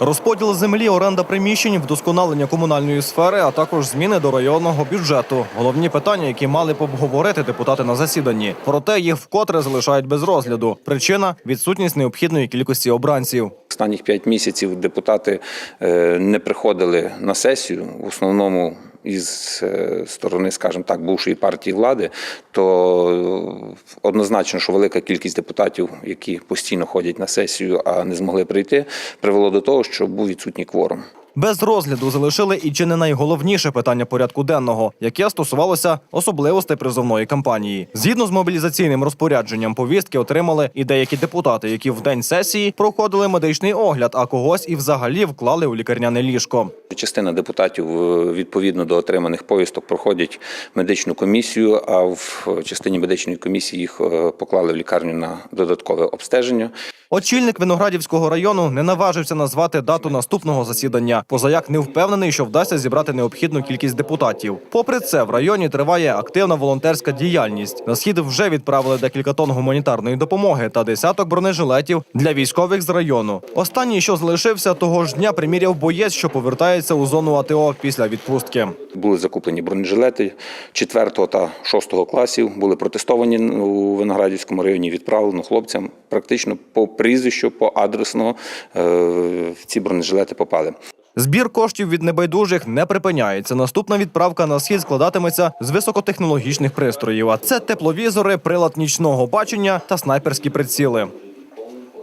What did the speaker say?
Розподіл землі, оренда приміщень, вдосконалення комунальної сфери, а також зміни до районного бюджету. Головні питання, які мали б обговорити депутати на засіданні. Проте їх вкотре залишають без розгляду. Причина відсутність необхідної кількості обранців. Останніх п'ять місяців депутати е, не приходили на сесію, в основному із е, сторони, скажімо так, бувшої партії влади, то е, однозначно, що велика кількість депутатів, які постійно ходять на сесію, а не змогли прийти, привело до того, що був відсутній кворум. Без розгляду залишили і чи не найголовніше питання порядку денного, яке стосувалося особливостей призовної кампанії. Згідно з мобілізаційним розпорядженням, повістки отримали і деякі депутати, які в день сесії проходили медичний огляд, а когось і взагалі вклали у лікарняне ліжко. Частина депутатів е, відповідно до отриманих повісток проходять медичну комісію, а в частині медичної комісії їх е, поклали в лікарню на додаткове обстеження. Очільник Виноградівського району не наважився назвати дату наступного засідання, позаяк не впевнений, що вдасться зібрати необхідну кількість депутатів. Попри це, в районі триває активна волонтерська діяльність. На схід вже відправили декілька тонн гуманітарної допомоги та десяток бронежилетів для військових з району. Останній, що залишився того ж дня, приміряв боєць, що повертається у зону АТО після відпустки. Були закуплені бронежилети 4 та 6 класів, були протестовані у Виноградівському районі, відправлено хлопцям практично по прізвищу, по адресно е, ці бронежилети попали. Збір коштів від небайдужих не припиняється. Наступна відправка на схід складатиметься з високотехнологічних пристроїв. А це тепловізори, прилад нічного бачення та снайперські приціли.